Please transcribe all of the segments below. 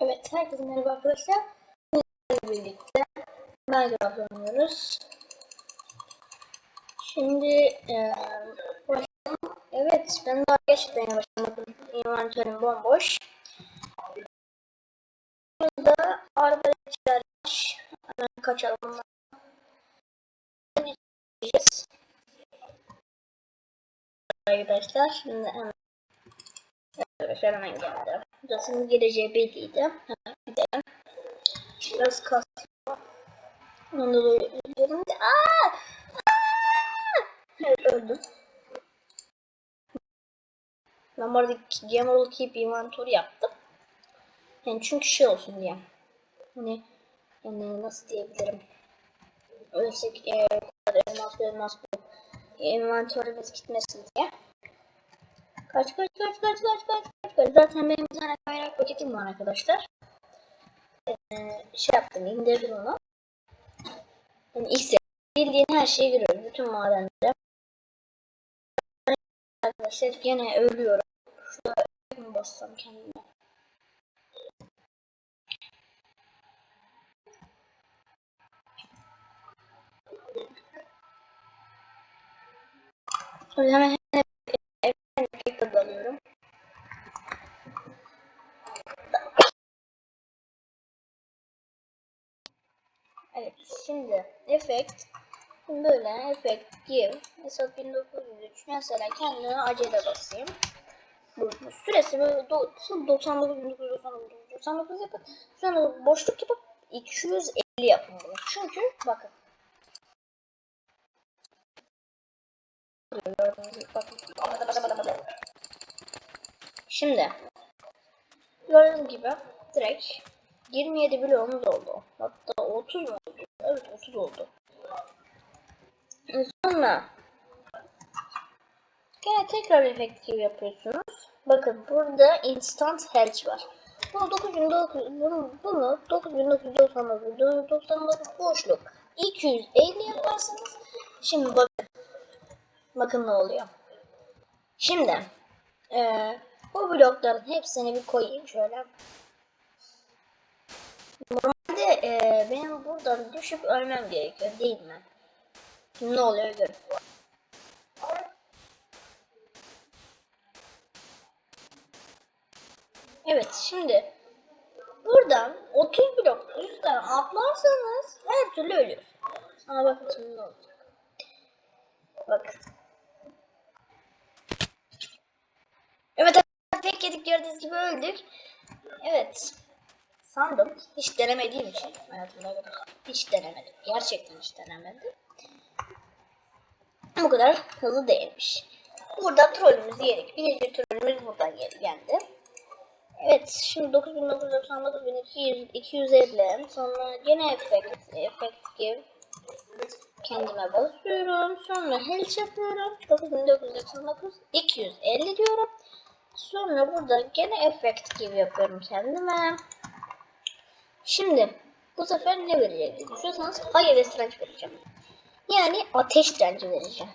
Evet, herkese merhaba arkadaşlar. Bugün birlikte Minecraft oynuyoruz. Şimdi eee başlayalım. Evet, ben daha gerçekten başlamadım. Inventörüm bomboş. Burada arbeletçiler var. Hemen kaçalım. Gideceğiz. Arkadaşlar, şimdi hemen Arkadaşlar hemen geldi. Burasının geleceği belliydi. Hemen gidelim. Biraz kastım. Onu da ölüyorum. Aaa! Aaa! Evet öldüm. Ben bu arada Game Keep Inventory yaptım. Yani çünkü şey olsun diye. Hani yani nasıl diyebilirim. Ölsek e, elmas elmas bu. Inventörümüz gitmesin diye. Kaç kaç kaç kaç kaç kaç kaç kaç. Zaten benim bir tane kaynak paketim var arkadaşlar. Ee, şey yaptım indirdim onu. Yani ilk bildiğin her şeyi görüyoruz. Bütün madenlere. Arkadaşlar gene ölüyorum. Şurada mı bassam kendime? Hemen efekt alıyorum. Evet şimdi efekt böyle efekt give Esat 1903 mesela kendime acele basayım. Bu, süresi böyle do, full 99 1999 99 yapın. Sonra boşluk yapıp 250 yapın. Çünkü bakın. Şimdi gördüğünüz gibi direkt 27 bloğumuz oldu. Hatta 30 mu oldu? Evet 30 oldu. Sonra gene tekrar efekt gibi yapıyorsunuz. Bakın burada instant health var. Bunu 9900 bunu, bunu 9999 99 boşluk 250 yaparsanız şimdi bakın bakın ne oluyor. Şimdi eee bu blokların hepsini bir koyayım şöyle. Normalde e, benim buradan düşüp ölmem gerekiyor değil mi? Şimdi ne oluyor görün. Evet şimdi buradan 30 blok üstten atlarsanız her türlü ölüyorsunuz. Ama bakın şimdi ne olacak. Bakın. Evet tek yedik gördüğünüz gibi öldük. Evet. Sandım. Hiç denemediğim için hayatımda. Hiç denemedim. Gerçekten hiç denemedim. Bu kadar hızlı değilmiş. Burada trollümüzü yedik. Birinci trollümüz buradan geldi. Evet şimdi 9999 1200 250 sonra gene efekt efekt gibi kendime basıyorum. Sonra health yapıyorum. 9999 250 diyorum. Sonra burada gene efekt gibi yapıyorum kendime. Şimdi bu sefer ne verecek diye düşünüyorsanız fire ve direnç vereceğim. Yani ateş direnci vereceğim.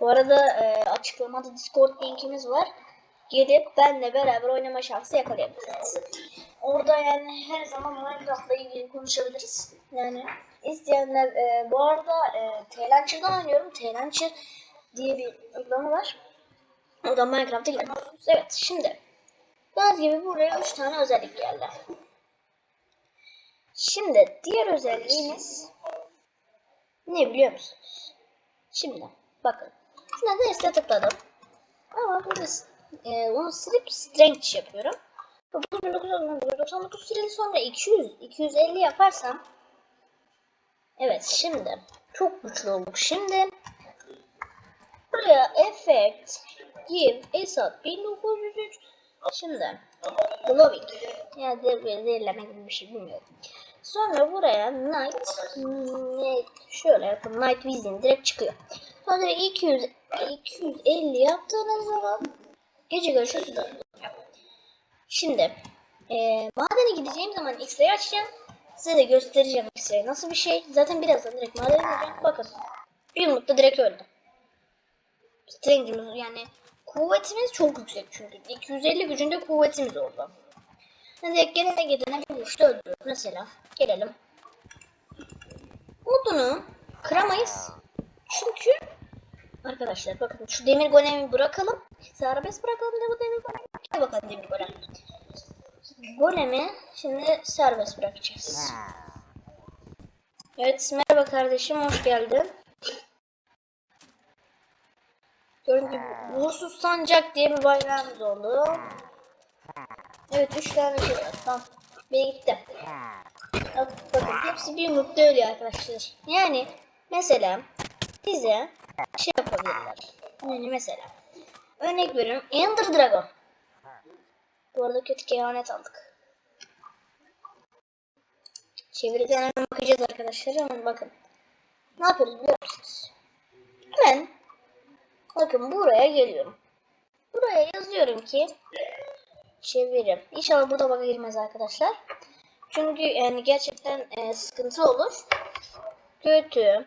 Bu arada e, açıklamada Discord linkimiz var. Gidip benle beraber oynama şansı yakalayabilirsiniz. Orada yani her zaman Minecraft'la ilgili konuşabiliriz. Yani isteyenler e, bu arada e, T-Launcher'dan oynuyorum. T-Launcher diye bir uygulama var. Oradan Minecraft'a girebiliyorsunuz. Evet şimdi Gördüğünüz gibi buraya 3 tane özellik geldi. Şimdi diğer özelliğimiz ne biliyor musunuz? Şimdi bakın. Şuna da tıkladım. Ama burada e, onu silip strength yapıyorum. 9999 süreli sonra 200 250 yaparsam Evet şimdi çok güçlü olduk. Şimdi buraya effect give esat 1903 Şimdi glowing yani zehirleme gibi bir şey bilmiyorum. Sonra buraya night ne şöyle yapın night vision direkt çıkıyor. Sonra 200 250 yaptığınız zaman gece görüşü suda. Şimdi e, madene gideceğim zaman X-ray açacağım. Size de göstereceğim X-ray nasıl bir şey. Zaten birazdan direkt madene gideceğim. Bakın. Bir umutla direkt öldüm. Strangimiz yani kuvvetimiz çok yüksek çünkü. 250 gücünde kuvvetimiz oldu. Hadi gelene gidene bir vuruşta öldürüyoruz. Mesela gelelim. Odunu kıramayız. Çünkü arkadaşlar bakın şu demir golemi bırakalım. Serbest bırakalım da bu demir golemi. Gel bakalım demir golem. Golemi şimdi serbest bırakacağız. Evet merhaba kardeşim hoş geldin. Gördüğünüz gibi uğursuz sancak diye bir bayrağımız oldu. Evet üç tane şey var. Tamam. Biri gitti. Bak, bakın hepsi bir yumrukta ölüyor arkadaşlar. Yani mesela size şey yapabilirler. Yani mesela örnek veriyorum Ender Dragon. Bu arada kötü kehanet aldık. Çeviriden bakacağız arkadaşlar ama bakın. Ne yapıyoruz biliyor musunuz? Hemen bakın buraya geliyorum. Buraya yazıyorum ki çevirim. İnşallah burada baka girmez arkadaşlar. Çünkü yani gerçekten e, sıkıntı olur. Kötü.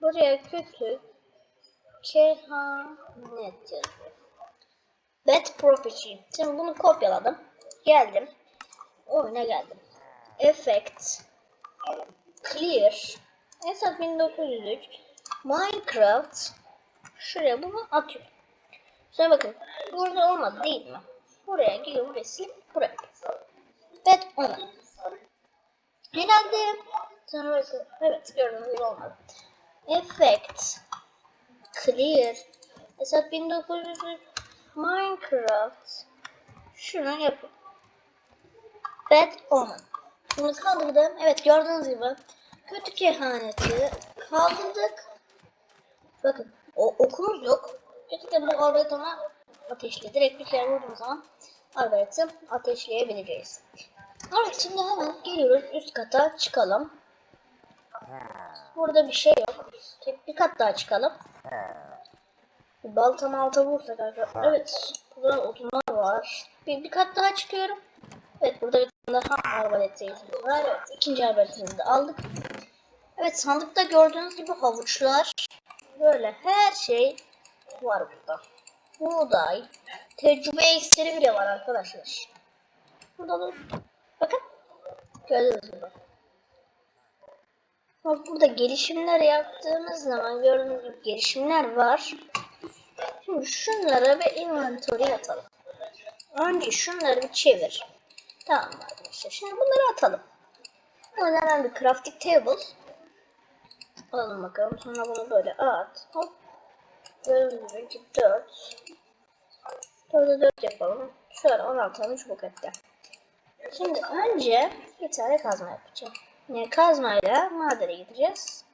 Buraya kötü. Kehanet yazıyor. Bad property. Şimdi bunu kopyaladım. Geldim. Oyuna geldim. Effect. Clear. Esat 1903. Minecraft. Şuraya bunu atıyorum. Sonra bakın. Burada olmadı değil mi? Buraya ve silip buraya. Evet olmadı. Herhalde. Sonra bakın. Evet gördüğünüz gibi olmadı. Effect. Clear. Esat 1903. Minecraft. Şunu yapın. Bad Omen. Bunu kaldırdım. Evet gördüğünüz gibi kötü kehaneti kaldırdık. Bakın o okumuz yok. Gerçekten bu algoritma ateşli. Direkt bir kere vurduğum zaman algoritma ateşleyebileceğiz. Evet şimdi hemen geliyoruz üst kata çıkalım. Burada bir şey yok. Tek bir kat daha çıkalım. Bir balta malta vursak arkadaşlar. Evet. Burada odunlar var. Bir, bir kat daha çıkıyorum. Evet burada bir tane daha arbalet var. Evet ikinci arbaletimizi de aldık. Evet sandıkta gördüğünüz gibi havuçlar. Böyle her şey var burada. Buğday. Tecrübe iksiri bile var arkadaşlar. Burada da bakın. Gördüğünüz gibi. Bak burada gelişimler yaptığımız zaman gördüğünüz gibi gelişimler var. Şimdi şunları bir inventory atalım. Önce şunları bir çevir. Tamam arkadaşlar. Şimdi bunları atalım. Hemen bir crafting table. Alalım bakalım. Sonra bunu böyle at. Hop. Gibi 4. 4'e 4 yapalım. Şöyle 16 tane çubuk etti. Şimdi önce bir tane kazma yapacağım. Yani kazmayla madene gideceğiz.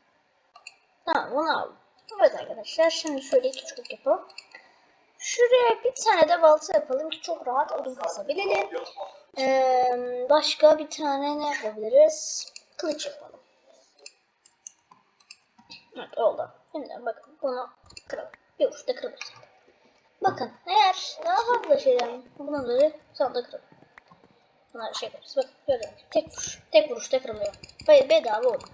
Tamam bunu aldım. Evet arkadaşlar şimdi şöyle iki çubuk yapalım. Şuraya bir tane de balta yapalım ki çok rahat odun kasabilelim. Ee, başka bir tane ne yapabiliriz? Kılıç yapalım. Evet oldu. Şimdi bakın bunu kıralım. Bir uçta kırılır. Bakın eğer daha fazla şeyden bunları sağda kıralım. Bunları şey yaparız. Bakın gördüğünüz gibi tek vuruş. Tek vuruşta kırılıyor. Be bedava oldu.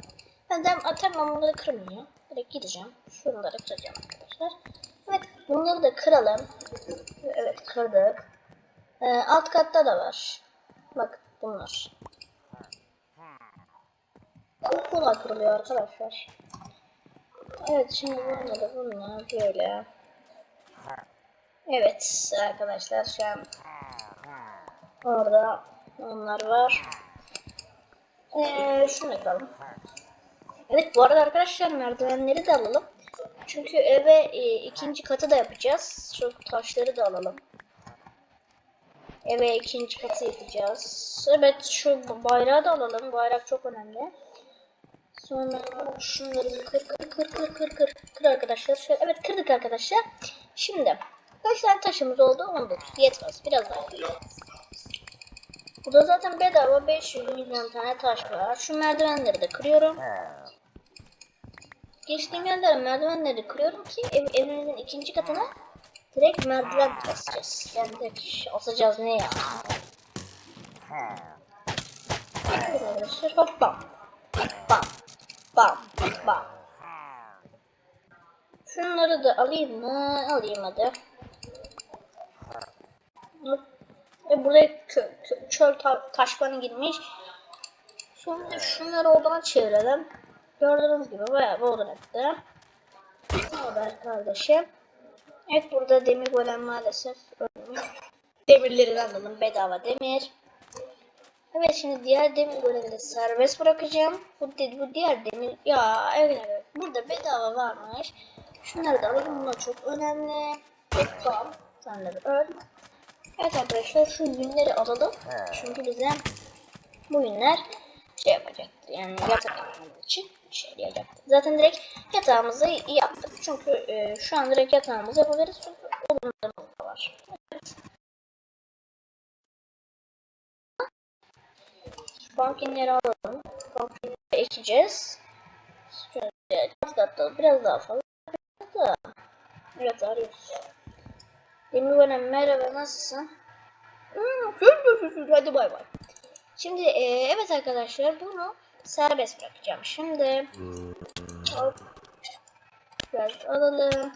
Ben de tamam bunları kırmıyor. Direkt gideceğim. Şunları kıracağım arkadaşlar. Evet bunları da kıralım. Evet kırdık. Ee, alt katta da var. Bak bunlar. Çok kolay kırılıyor arkadaşlar. Evet şimdi bunları bunlar böyle. Evet arkadaşlar şu an orada onlar var. Ee, şunu yapalım. Evet bu arada arkadaşlar merdivenleri de alalım. Çünkü eve e, ikinci katı da yapacağız. Şu taşları da alalım. Eve ikinci katı yapacağız. Evet şu bayrağı da alalım. Bayrak çok önemli. Sonra şunları kır kır kır kır kır kır kır arkadaşlar. Şöyle, evet kırdık arkadaşlar. Şimdi kaç tane taşımız oldu? 19. Yetmez. Biraz daha. Burada zaten bedava 500 milyon tane taş var. Şu merdivenleri de kırıyorum. Geçtiğim yerlere merdivenleri kırıyorum ki ev, evimizin ikinci katına direkt merdiven basacağız. Yani direkt asacağız ne ya. Arkadaşlar hop bam. Bam. Bam. Şunları da alayım mı? Alayım hadi. E buraya kö, çöl ta, taşmanı girmiş. Şimdi şunları odana çevirelim. Gördüğünüz gibi bayağı bir odan etti. Ne haber kardeşim? Evet burada demir golem maalesef ölmüş. Demirleri alalım bedava demir. Evet şimdi diğer demir de serbest bırakacağım. Bu, bu diğer demir ya evet evet burada bedava varmış. Şunları da alalım bunlar çok önemli. Tamam sen de öl. Evet arkadaşlar şu yünleri alalım. Çünkü bize bu yünler şey yapacaktı yani yatak yapmamız için işe yarayacaktı. Zaten direkt yatağımızı yaptık. Çünkü e, şu an direkt yatağımızı yapabiliriz. Çünkü odunlarımız da var. Pumpkinleri alalım. Pumpkinleri ekeceğiz. Şöyle hatta biraz daha fazla. Da. Evet arıyoruz. Demir bana merhaba nasılsın? Hmm, Hadi bay bay. Şimdi e, evet arkadaşlar bunu serbest bırakacağım. Şimdi hop. Biraz alalım.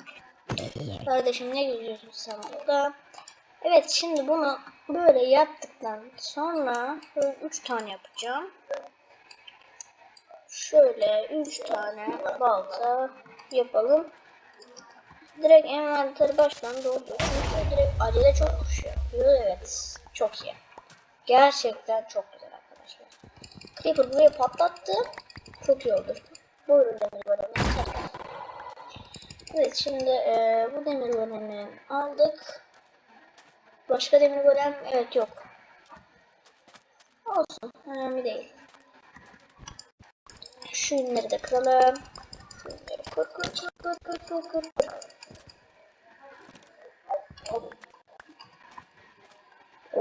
Kardeşim ne gülüyorsun sen burada? Evet şimdi bunu böyle yaptıktan sonra böyle 3 tane yapacağım. Şöyle 3 tane balta yapalım. Direkt envanteri baştan. Çünkü direkt acele çok düşüyor. Evet çok iyi. Gerçekten çok güzel arkadaşlar. Creeper burayı patlattı. Çok iyi oldu. Buyurun demir golemi. Evet şimdi e, bu demir golemi aldık. Başka demir golem evet yok. Olsun önemli değil. Şu ünleri de kıralım. Ünleri kır kır kır kır kır kır kır.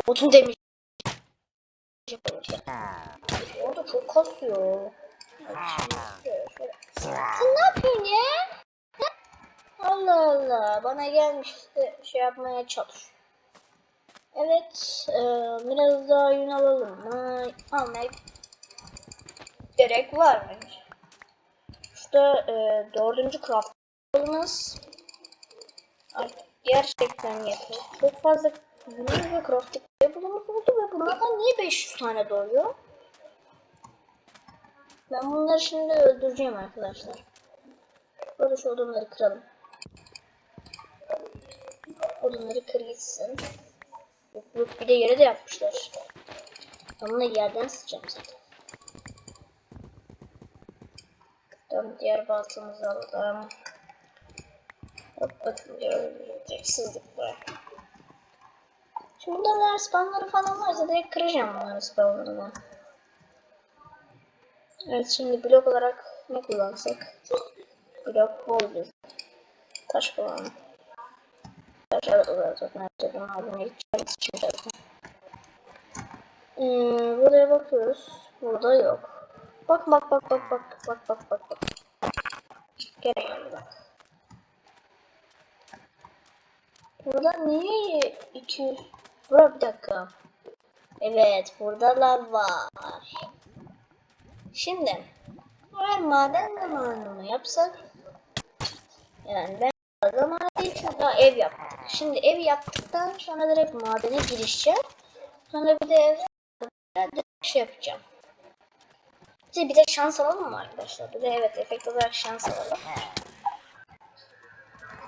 Otun demir. O çok kasıyor. Sen ne yapıyorsun ya? Allah Allah bana gelmiş işte şey yapmaya çalış. Evet. E, biraz daha yün alalım mı? Almaya gerek var mı? Şurada e, dördüncü craftımız. Artık gerçekten yeter. Çok fazla yün ve crafting table'ımız oldu ve bunlardan niye 500 tane doğuyor? Ben bunları şimdi öldüreceğim arkadaşlar. Böyle şu odunları kıralım. Odunları kır gitsin. Yok bir de yere de yapmışlar. Bunu yerden sıçacağım zaten. Tamam diğer baltamızı alalım. Hop bakın göreceksizlik var. Şimdi burada eğer spamları falan varsa direkt kıracağım bunların spamlarını. Evet şimdi blok olarak ne kullansak? Blok bir taş kullanalım. Ee, buraya bakıyoruz. Burada yok. Bak bak bak bak bak bak bak bak bak. Geldi bak. Burada niye 200? Bura bir dakika. Evet burada lav var. Şimdi eğer maden zamanı mı yapsak? Yani ben daha ev yaptık. Şimdi ev yaptıktan sonra direkt madene girişeceğim. Sonra bir de ev şey yapacağım. İşte bir de şans alalım mı arkadaşlar? Bir de evet efekt olarak şans alalım.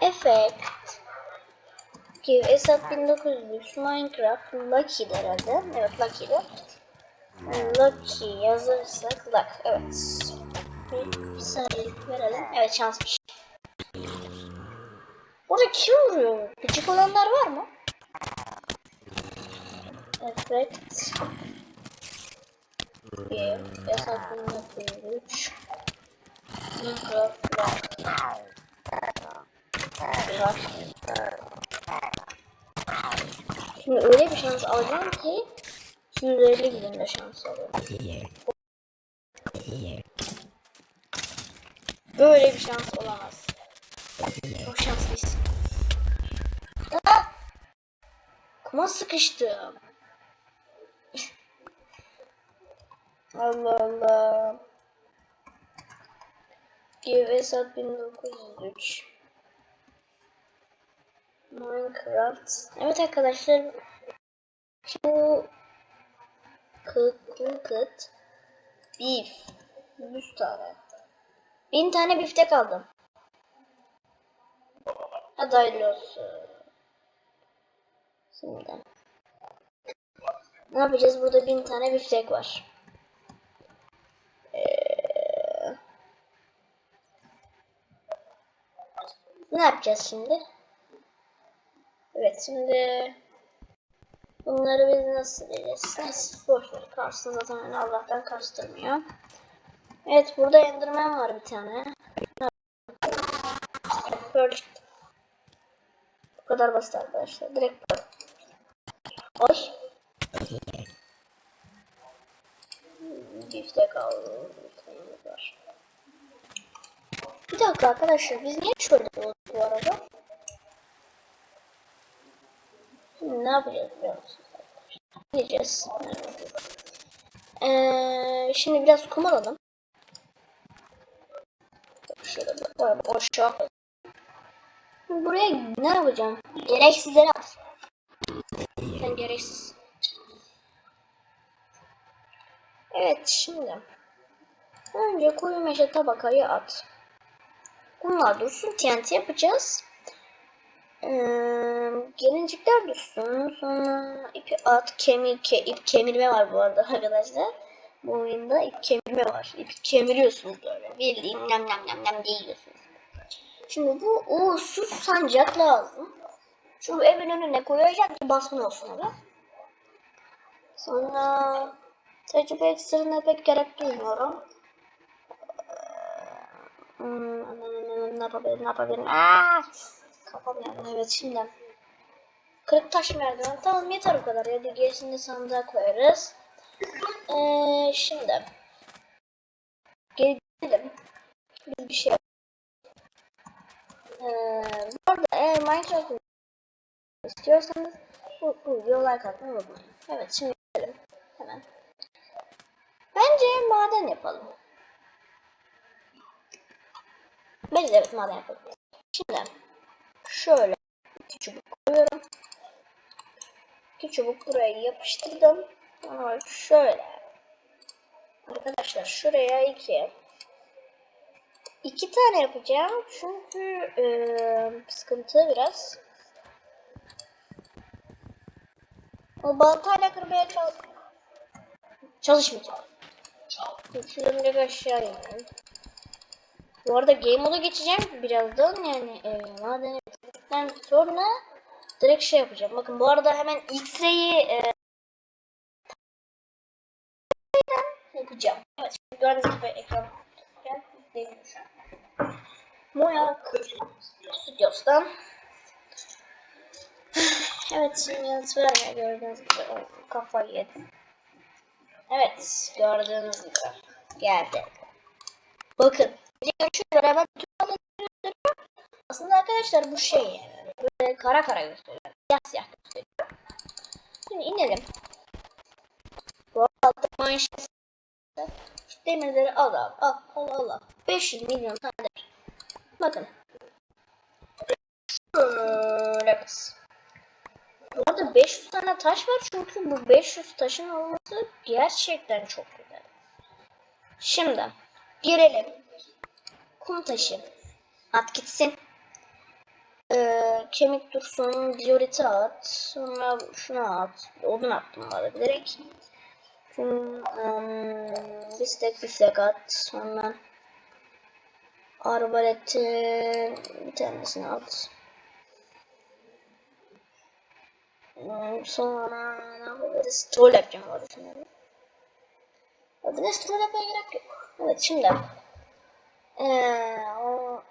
Efekt. Give Esat 1903 Minecraft Lucky'di herhalde. Evet Lucky'di. Lucky yazarsak Luck. Evet. Bir saniyelik verelim. Evet şansmış. Burada kim vuruyor? Küçük olanlar var mı? Efekt. Give Esat 1903 Minecraft Luck. Şimdi öyle bir şans alacağım ki 250 günde şans alıyorum. Böyle bir şans olamaz. Çok şanslıyız. Aa! Kuma sıkıştım. Allah Allah. Give Esat 1903 Minecraft. Evet arkadaşlar. Bu Cooked Beef. 100 tane. 1000 tane biftek aldım. Hadi hayırlı olsun. Şimdi. Ne yapacağız? Burada 1000 tane biftek var. Ee, ne yapacağız şimdi? Evet şimdi bunları biz nasıl? Neyse boş ver karşısında zaten öyle Allah'tan kastırmıyor. Evet burada Enderman var bir tane. Pearl. Kadar basit arkadaşlar. Direkt Pearl. Oy. Biftek aldım. Bir dakika arkadaşlar biz niye şöyle olduk bu arada? Şimdi ne yapacağız biliyor musunuz arkadaşlar? Gideceğiz. Ee, şimdi biraz kum alalım. Şöyle aşağı. Buraya ne yapacağım? Gereksizleri at. Sen gereksiz. Evet şimdi. Önce koyu meşe tabakayı at. Bunlar dursun. TNT yapacağız. Ee, gelincikler dursun. Sonra ipi at. Kemir, ke, ip kemirme var bu arada arkadaşlar. Bu oyunda ip kemirme var. İpi kemiriyorsunuz böyle. Bildiğin nem nem nem nem diye yiyorsunuz. Şimdi bu uğursuz sancak lazım. Şu evin önüne koyacak ki baskın olsun eve. Sonra tecrübe ekstrine pek gerek duymuyorum. Hmm, ne yapabilirim ne yapabilirim. Aa! Kafam yandı evet şimdi. Kırık taş merdiven tamam yeter o kadar ya gerisini de sandığa koyarız. Ee, şimdi. Gelelim. Biz bir şey ee, bu arada eğer Minecraft istiyorsanız bu, bu videoya like atmayı unutmayın. Evet şimdi gidelim. Hemen. Bence maden yapalım. Bence evet maden yapalım. Şimdi şöyle iki çubuk koyuyorum. İki çubuk buraya yapıştırdım. Ama şöyle. Arkadaşlar şuraya iki. İki tane yapacağım çünkü e, sıkıntı biraz. O baltayla kırmaya çal çalışmayacağım. Şuradan aşağı inelim. Bu arada game moda geçeceğim birazdan yani e, madeni sonra direkt şey yapacağım. Bakın bu arada hemen X-ray'i e, yapacağım. Evet şimdi gördüğünüz gibi ekran değil şu an. Moya Studios'tan. Evet şimdi yanıt vermeye gördüğünüz gibi kafayı yedim. Evet gördüğünüz gibi geldi. Bakın şöyle beraber aslında arkadaşlar bu şey yani böyle kara kara gösteriyor. Siyah siyah gösteriyor. Şimdi inelim. Bu arada manşet şu demirleri al al al al al. al. 500 milyon tane. Bakın. Şöyle bas. Bu arada 500 tane taş var çünkü bu 500 taşın olması gerçekten çok güzel. Şimdi girelim. Kum taşı. At gitsin. Ee, kemik dursun. Dioriti at. Sonra şunu at. Odun attım bana direkt. Şimdi um, bistek bistek at. Sonra arbaletin bir tanesini at. Hmm, Sonra ne yapabiliriz? Troll yapacağım bu arada şimdi. Adını troll yapmaya gerek yok. Evet şimdi. Ee,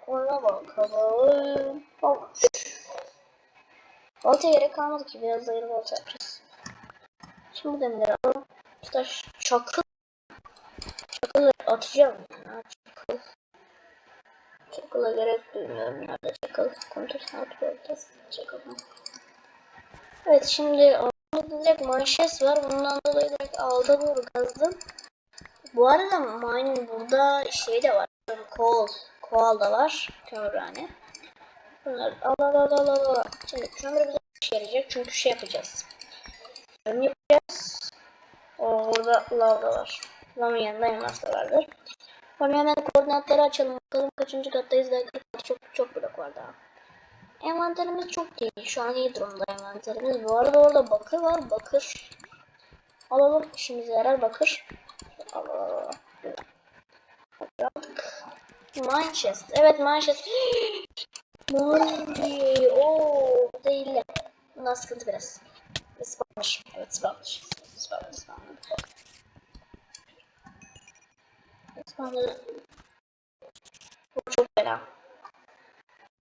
ona bakalım. Olmuş. Volta gerek kalmadı ki biraz da yeni volta yapacağız. Şimdi demirleri alalım. Taş çakıl. Çakıl atacağım. Ya, çakıl. Çakıla gerek duymuyorum. Nerede çakıl? Kontrol saat volta. Çakıl. Evet şimdi orada direkt manşet var. Bundan dolayı direkt alta doğru kazdım. Bu arada mine burada şey de var. Kol. Koal da var. Kömürhane. Bunlar al al al al al. Şimdi şunları bize işe yarayacak çünkü şey yapacağız. Yarım yapacağız. Orada lav da var. Lavın yanında elmas da vardır. Sonra hemen koordinatları açalım. Bakalım kaçıncı kattayız çok çok blok var daha. Envanterimiz çok değil. Şu an iyi durumda envanterimiz. Bu arada orada bakır var. Bakır. Alalım. İşimize yarar bakır. Al al al. al. Aldık. Mine chest. Evet mine chest. Mine. Ooo. Değil. Bundan sıkıntı biraz. Spawner. Evet spawner. Spawner spawner. Spawner. Bu çok fena.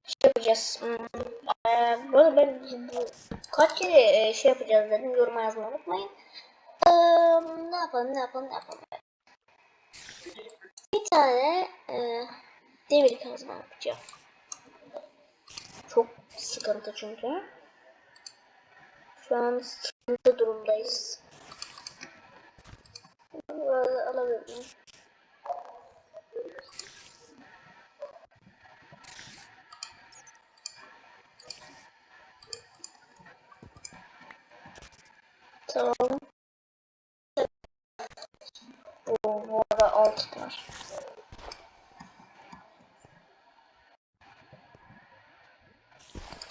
Şey yapacağız. Hmm. Ee, bu arada ben bu, kaç kere e, şey yapacağız dedim. Yoruma yazmayı unutmayın. Ee, ne yapalım ne yapalım ne yapalım. Bir tane e, demir kazma yapacağım. Çok sıkıntı çünkü. Şu an sıkıntı durumdayız. Alabilir miyim? Tamam. Oo, bu arada alt var.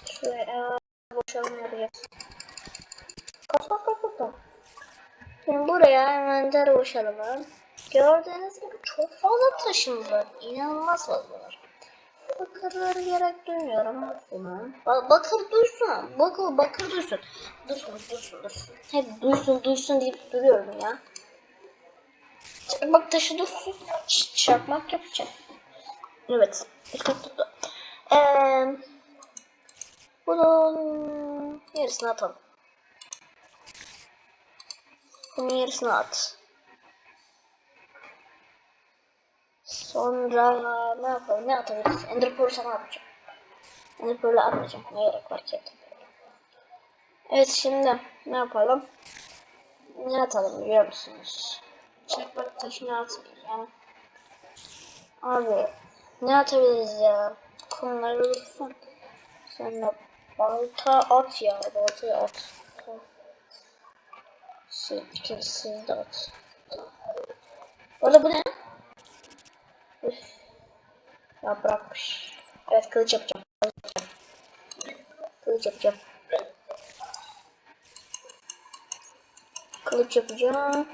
Şuraya. Kaç kaç kaç kaç. Şimdi buraya envanter boşalımı. Gördüğünüz gibi çok fazla taşımız var. İnanılmaz fazla var. Bakırları gerek duymuyorum buna. Ba bakır duysun. Bakır bakır duysun. Dursun dursun dursun. Hep duysun duysun deyip duruyorum ya. Çakmak taşı dursun. Ç çakmak yapacağım. Evet. Dikkat tuttu. Ee, bunun yarısını atalım. Bunun yarısını at. Sonra ne yapalım? Ne atabiliriz? Ender Pearl sana atacağım. Ender Pearl'ı atmayacağım. Ne gerek var ki? Evet şimdi ne yapalım? Ne atalım biliyor musunuz? Çakmak taşını atmayacağım. Abi ne atabiliriz ya? Konuları bulursun. Sonra balta at ya. Baltayı at. Şey, ikincisi de at. Orada bu ne? Ya bırakmış. Evet kılıç yapacağım. Kılıç yapacağım. Kılıç yapacağım.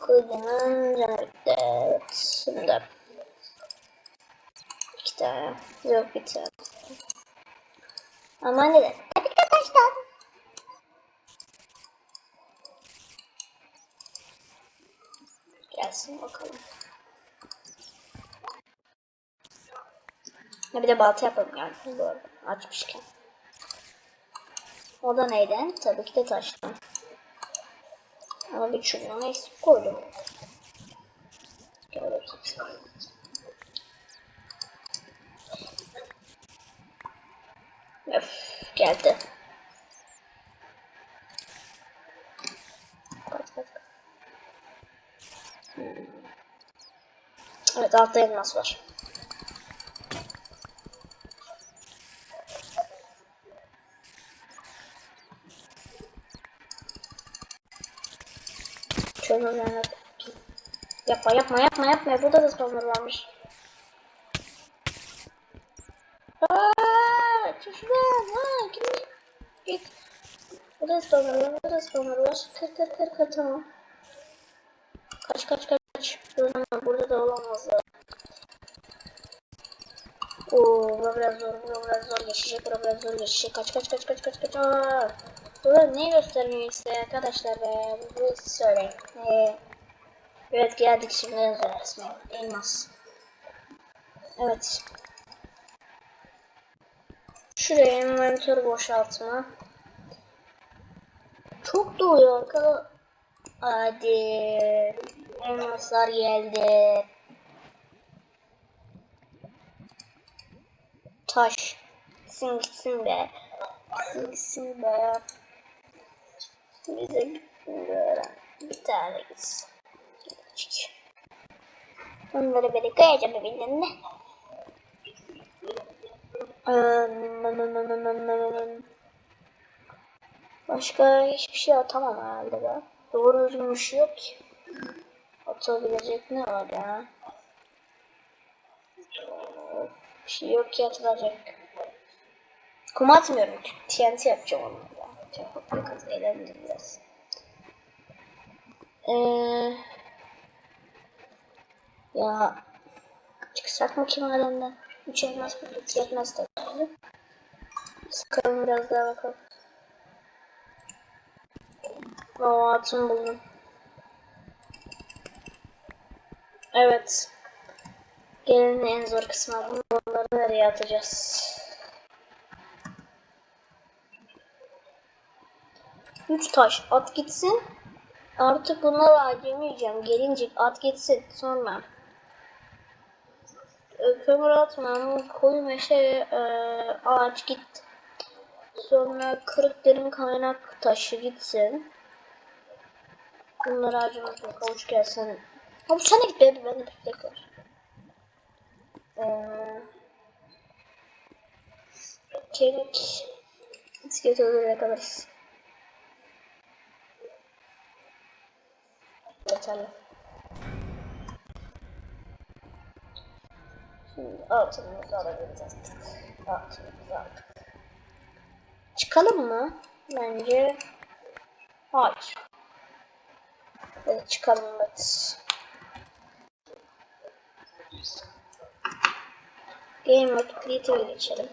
Kılıcının cennette. Evet. Şimdi. İki tane. Yok bir tane. Aman neden? Arkadaşlar. Gelsin bakalım. Ya bir de balta yapalım yani bu arada açmışken. O da neyden? Tabii ki de taştan. Ama bir çubuğunu eksik koydum. Bakayım. Öf geldi. Hmm. Evet altta elmas var. Şöyle yani. Yapma yapma yapma yapma. Burada da spawner varmış. Aaa! Çocuklar! Ha! Git. Git. Burada da spawner var. Burada da spawner var. Kır kır kır kır tamam. Kaç kaç kaç. Burada, burada da olamaz ya. Oo, bura biraz zor, bura biraz zor geçecek, bura biraz zor geçecek. Kaç kaç kaç kaç kaç kaç. Aa! Burada neyi göstermiyor işte arkadaşlar be. Bu söyle. Ee, evet geldik şimdi resmi. Elmas. Evet. Şuraya envantör boşaltma. Çok doğuyor arkadaşlar. Hadi. Elmaslar geldi. Taş. Gitsin gitsin be. Gitsin gitsin be. Gitsin be. Bir tane gitsin. Bunları böyle koyacağım birbirlerine. Başka hiçbir şey atamam herhalde ben. Doğru düzgün bir şey yok ki. Atabilecek ne var ya? Bir şey yok ki atılacak. Kum atmıyorum TNT yapacağım onunla. Çok yakın eğlendim biraz. Ee, ya çıksak mı ki madenden? Üç elmas bir yetmez tabii. Sıkalım biraz daha bakalım. O atın buldum. Evet. Gelin en zor kısmı bu. Onları nereye atacağız? Üç taş at gitsin. Artık bunları acemeyeceğim. Gelince at gitsin. Sonra kömür atmam. Koyu meşe e, ağaç git. Sonra kırık derin kaynak taşı gitsin. Bunları harcamak yok. Avuç gelsin. Avuç sen git be. Ben de bekler. Ee, kemik. İskelet olur yakalarız. Yeterli. Altınımızı alabiliriz artık. Altınımızı aldık. Çıkalım mı? Bence hayır. Evet çıkalım evet. Game Mode Creative'e geçelim.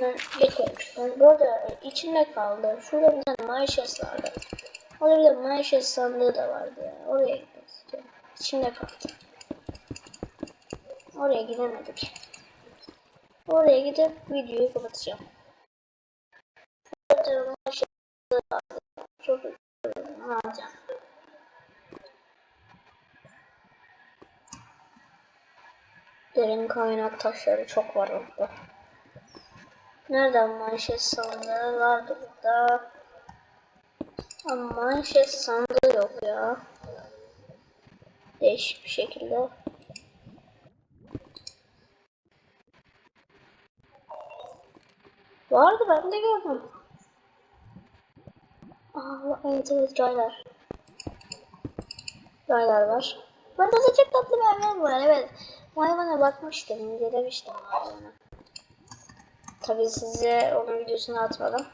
Ben geçmemiştim. Bu arada içinde kaldı. Şurada bir tane Maişes vardı. Orada Maişes sandığı da vardı ya. Oraya gitmek istiyorum. İçimde kaldı. Oraya gidemedik. Oraya gidip videoyu kapatacağım. Orada vardı. Çok. Alacağım. Derin kaynak taşları çok var orada. Nereden manşet sandığı vardı burada. Ama manşet sandığı yok ya. Değişik bir şekilde. Vardı ben de gördüm. Aa, evet raylar. Raylar var. Burada da çok tatlı bir hayvan var evet. Bu hayvana bakmıştım, incelemiştim hayvanı. Tabi size onun videosunu atmadım.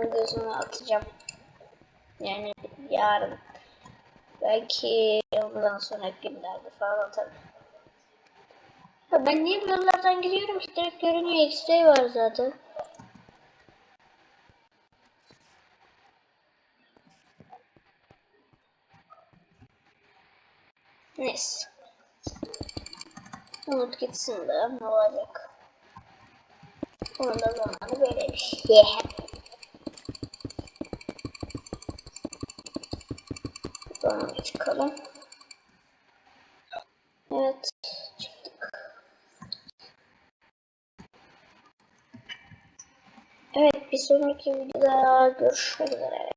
Videosunu atacağım. Yani yarın. Belki ondan sonra günlerde falan atarım. Ya ben niye bu yollardan gidiyorum ki direkt görünüyor X-ray var zaten. Neyse. Unut gitsin de ne olacak. Onun da zamanı böylemiş. Yeah. Buradan çıkalım. Evet. Çıktık. Evet bir sonraki videoda görüşmek üzere.